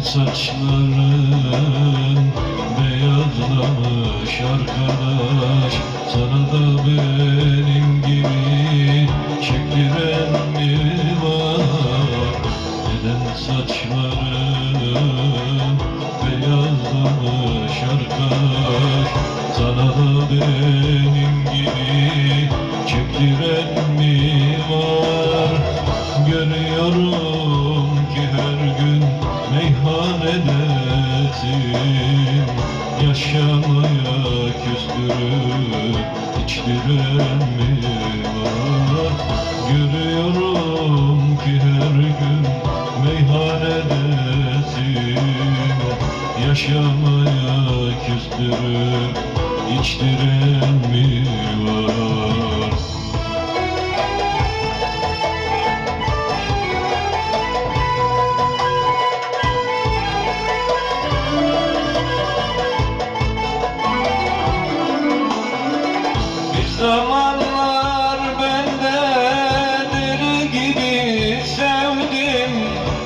saçların beyazlamış arkadaş? Sana da benim gibi çektiren mi var? Neden saçların beyazlamış arkadaş? Sana da benim gibi çektiren mi var? Görüyorum ki her gün meyhanedesin Yaşamaya küstürüp içtiren mi var? Görüyorum ki her gün meyhanedesin Yaşamaya küstürüp içtiren mi var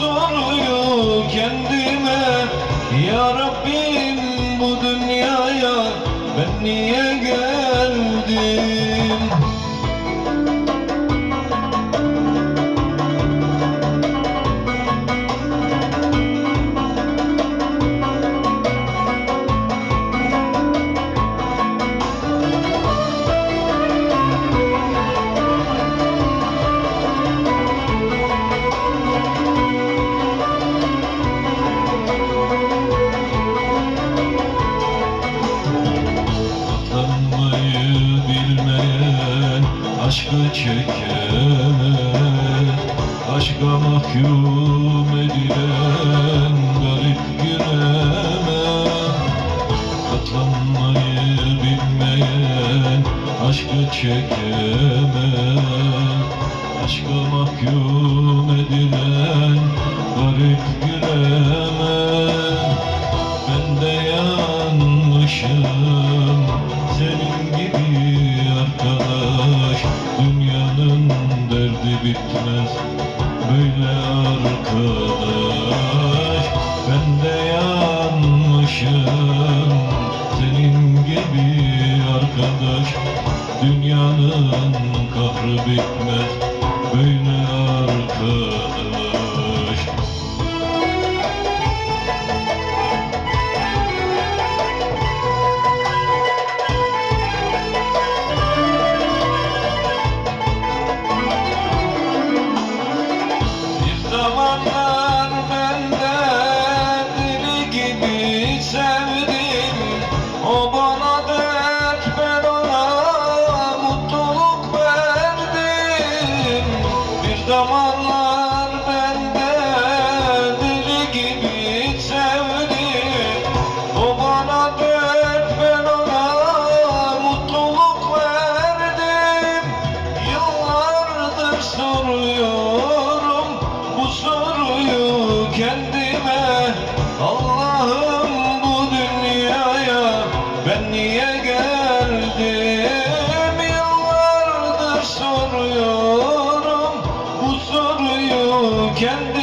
soruyu kendime. Ya Rabbim bu dünyaya ben niye geldim aşkı çekemez Aşka mahkum edilen garip giremez Katlanmayı bilmeyen aşkı çekemez Aşka mahkum edilen garip giremez Ben de yanlışım arkadaş Ben de yanlışım senin gibi arkadaş Dünyanın kahrı bitmez. Böyle arkadaş zamanlar ben de deli gibi sevdim. O bana dert ben ona mutluluk verdim. Bir zamanlar ben de deli gibi sevdim. O bana dert ben ona mutluluk verdim. Yıllardır niye geldim? Yıllardır soruyorum bu soruyu kendim